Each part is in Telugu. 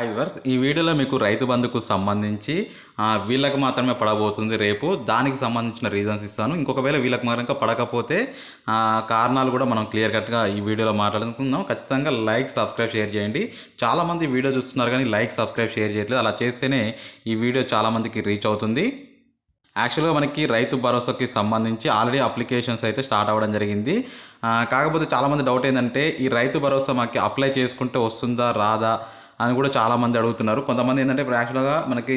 డ్రైవర్స్ ఈ వీడియోలో మీకు రైతు బంధుకు సంబంధించి వీళ్ళకు వీళ్ళకి మాత్రమే పడబోతుంది రేపు. దానికి సంబంధించిన రీజన్స్ ఇస్తాను. ఇంకొకవేళ వీళ్ళకి మాత్రం పడకపోతే కారణాలు కూడా మనం క్లియర్ కట్గా ఈ వీడియోలో మాట్లాడుకుందాం. ఖచ్చితంగా లైక్ సబ్స్క్రైబ్ షేర్ చేయండి. చాలామంది వీడియో చూస్తున్నారు కానీ లైక్ సబ్స్క్రైబ్ షేర్ చేయట్లేదు. అలా చేస్తేనే ఈ వీడియో చాలామందికి రీచ్ అవుతుంది. యాక్చువల్గా మనకి రైతు భరోసాకి సంబంధించి ఆల్రెడీ అప్లికేషన్స్ అయితే స్టార్ట్ అవ్వడం జరిగింది. కాకపోతే చాలామంది డౌట్ ఏంటంటే ఈ రైతు భరోసా మాకు అప్లై చేసుకుంటే వస్తుందా రాదా? అని కూడా చాలామంది అడుగుతున్నారు. కొంతమంది ఏంటంటే ఇప్పుడు యాక్చువల్గా మనకి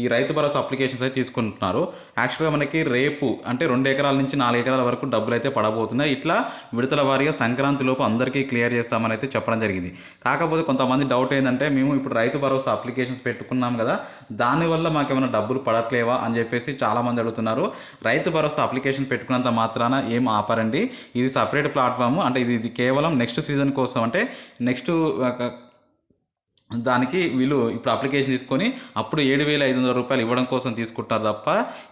ఈ రైతు భరోసా అప్లికేషన్స్ అయితే తీసుకుంటున్నారు. యాక్చువల్గా మనకి రేపు అంటే రెండు ఎకరాల నుంచి నాలుగు ఎకరాల వరకు డబ్బులు అయితే పడబోతున్నాయి. ఇట్లా విడతల వారీగా సంక్రాంతి లోపు అందరికీ క్లియర్ చేస్తామని అయితే చెప్పడం జరిగింది. కాకపోతే కొంతమంది డౌట్ ఏంటంటే మేము ఇప్పుడు రైతు భరోసా అప్లికేషన్స్ పెట్టుకున్నాం కదా దానివల్ల మాకు ఏమైనా డబ్బులు పడట్లేవా అని చెప్పేసి చాలామంది అడుగుతున్నారు. రైతు భరోసా అప్లికేషన్ పెట్టుకున్నంత మాత్రాన ఏం ఆపరండి. ఇది సపరేట్ ప్లాట్ఫామ్ అంటే ఇది ఇది కేవలం నెక్స్ట్ సీజన్ కోసం అంటే నెక్స్ట్ దానికి వీళ్ళు ఇప్పుడు అప్లికేషన్ తీసుకొని అప్పుడు ఏడు వేల ఐదు వందల రూపాయలు ఇవ్వడం కోసం తీసుకుంటారు తప్ప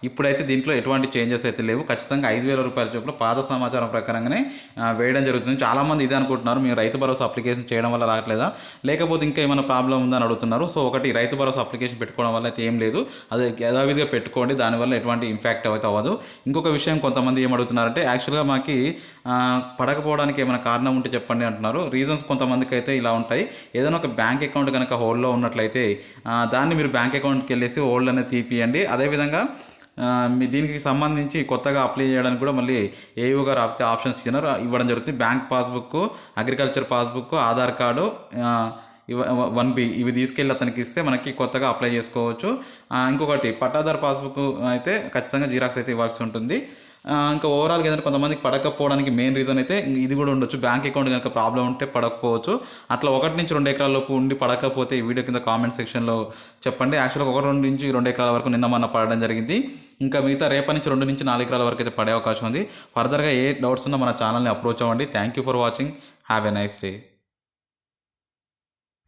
ఇప్పుడైతే దీంట్లో ఎటువంటి చేంజెస్ అయితే లేవు. ఖచ్చితంగా ఐదు వేల రూపాయల చొప్పున పాత సమాచారం ప్రకారంగానే వేయడం జరుగుతుంది. చాలామంది ఇదే అనుకుంటున్నారు. మేము రైతు భరోసా అప్లికేషన్ చేయడం వల్ల రావట్లేదా? లేకపోతే ఇంకా ఏమైనా ప్రాబ్లం ఉందని అడుగుతున్నారు. సో ఒకటి రైతు భరోసా అప్లికేషన్ పెట్టుకోవడం వల్ల అయితే ఏం లేదు. అది యథావిధిగా పెట్టుకోండి. దానివల్ల ఎటువంటి ఇంపాక్ట్ అయితే అవ్వదు. ఇంకొక విషయం కొంతమంది ఏం అడుగుతున్నారంటే యాక్చువల్గా మాకు పడకపోవడానికి ఏమైనా కారణం ఉంటే చెప్పండి అంటున్నారు. రీజన్స్ కొంతమందికి అయితే ఇలా ఉంటాయి. ఏదైనా ఒక బ్యాంక్ అకౌంట్ కనుక హోల్డ్లో ఉన్నట్లయితే దాన్ని మీరు బ్యాంక్ అకౌంట్కి వెళ్ళేసి హోల్డ్ అనేది తీపియండి. అదేవిధంగా మీ దీనికి సంబంధించి కొత్తగా అప్లై చేయడానికి కూడా మళ్ళీ ఏఓ గారు ఆప్షన్స్ ఇచ్చినారు. ఇవ్వడం జరుగుతుంది. Bank passbook agriculture passbook Aadhaar card ఇవ- వన్ బి ఇవి తీసుకెళ్ళి అతనికి ఇస్తే మనకి కొత్తగా అప్లై చేసుకోవచ్చు. ఇంకొకటి పట్టాదారు పాస్బుక్ అయితే ఖచ్చితంగా జీరాక్స్ అయితే ఇవ్వాల్సి ఉంటుంది. ఇంకా ఓవరాల్గా ఏదైనా కొంతమందికి పడకపోవడానికి మెయిన్ రీజన్ అయితే ఇది కూడా ఉండొచ్చు. బ్యాంక్ అకౌంట్ కనుక ప్రాబ్లం ఉంటే పడకపోవచ్చు. అట్లా ఒకటి నుంచి రెండు ఎకరాల లోపు ఉండి పడకపోతే ఈ వీడియో కింద కామెంట్ సెక్షన్లో చెప్పండి. యాక్చువల్గా ఒక రెండు నుంచి రెండు ఎకరాల వరకు నిన్న మొన్న పడడం జరిగింది. ఇంకా మిగతా రేపటి నుంచి రెండు నుంచి నాలుగు ఎకరాల వరకు అయితే పడే అవకాశం ఉంది. ఫర్దర్గా ఏ డౌట్స్ ఉన్నా మన ఛానల్ని అప్రోచ్ అవ్వండి. Thank you for watching have a nice day